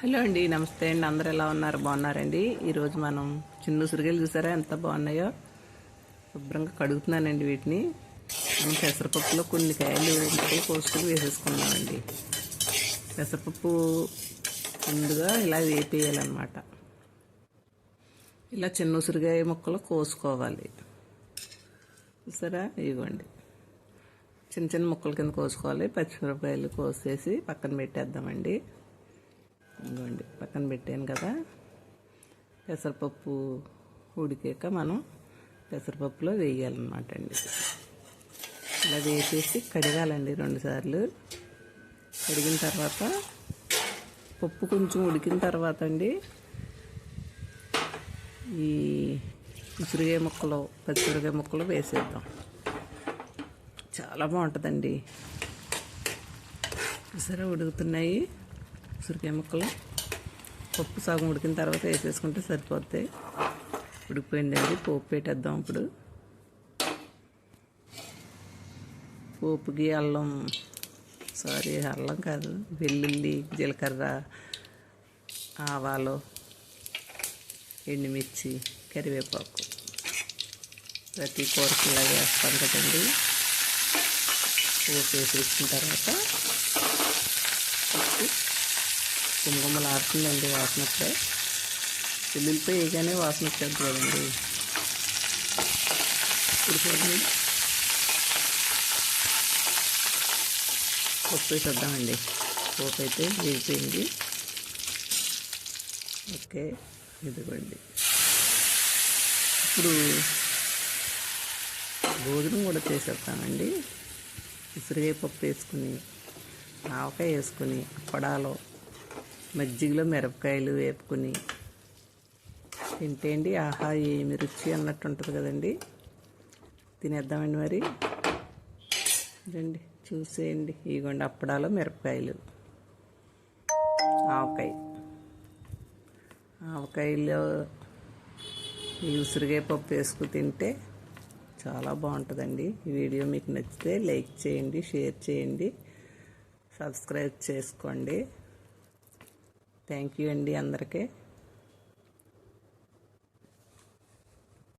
Hello అండి నమస్తే అండి. అందరు ఎలా ఉన్నారు? బాగున్నారండి. ఈరోజు మనం చిన్న ఉసిరికాయలు చూసారా? ఎంత బాగున్నాయో? శుభ్రంగా కడుగుతున్నానండి వీటిని. మనం పెసరపప్పులో కొన్ని కాయలు ముక్కలు కోసుకుని వేసేసుకున్నామండి పెసరపప్పు ముందుగా ఇలా వేపేయాలన్నమాట. ఇలా చిన్న ఉసిరికాయ ముక్కలు కోసుకోవాలి. చూసారా? ఇవ్వండి చిన్న చిన్న ముక్కల కింద కోసుకోవాలి. పచ్చిమిరపకాయలు కోసేసి పక్కన పెట్టేద్దామండి. ఇదిగోండి పక్కన పెట్టాను కదా. పెసరపప్పు ఉడికాక మనం పెసరపప్పులో వేయాలన్నమాట అండి. ఇలా వేసేసి కడగాలండి రెండుసార్లు. కడిగిన తర్వాత పప్పు కొంచెం ఉడికిన తర్వాత అండి ఈ ఉసిరికాయ ముక్కలు పచ్చిమిరకాయ ముక్కలు వేసేద్దాం. చాలా బాగుంటుందండి. చూసారా ఉడుకుతున్నాయి? ఉసిరికాయ ముక్కలు. పప్పు సగం ఉడికిన తర్వాత వేసేసుకుంటే సరిపోతాయి. ఉడికిపోయిందండి. పోపు పెట్టేద్దాం ఇప్పుడు. పోపుకి అల్లం. సారీ అల్లం కాదు. వెల్లుల్లి జీలకర్ర ఆవాలు ఎండుమిర్చి కరివేపాకు. ప్రతి కూరకిలా వేస్తాం కదండి. పోపు వేసేసిన తర్వాత ఉప్పు ఆడుతుందండి వాసన వస్తే వెల్లుల్లిపై వేయగానే వాసన వచ్చేది కదండి. ఇప్పుడు చూడండి. పప్పు వేసేద్దామండి. పోపు అయితే వేగిపోయింది. ఓకే ఇదిగోండి. ఇప్పుడు భోజనం కూడా చేసేస్తామండి ఉసిరికాయ పప్పు వేసుకుని ఆవకాయ వేసుకుని అప్పడాలో మజ్జిగలో మిరపకాయలు వేపుకుని తింటేండి ఆహా ఏమి రుచి అన్నట్టు ఉంటుంది కదండి. తినేద్దామండి మరి. రండి చూసేయండి. ఇగోండి అప్పడాలో మిరపకాయలు. ఆవకాయ. ఆవకాయలో ఈ ఉసిరికాయ పప్పు వేసుకు తింటే చాలా బాగుంటుందండి. ఈ వీడియో మీకు నచ్చితే లైక్ చేయండి షేర్ చేయండి సబ్స్క్రైబ్ చేసుకోండి. థ్యాంక్ యూ అండి అందరికీ.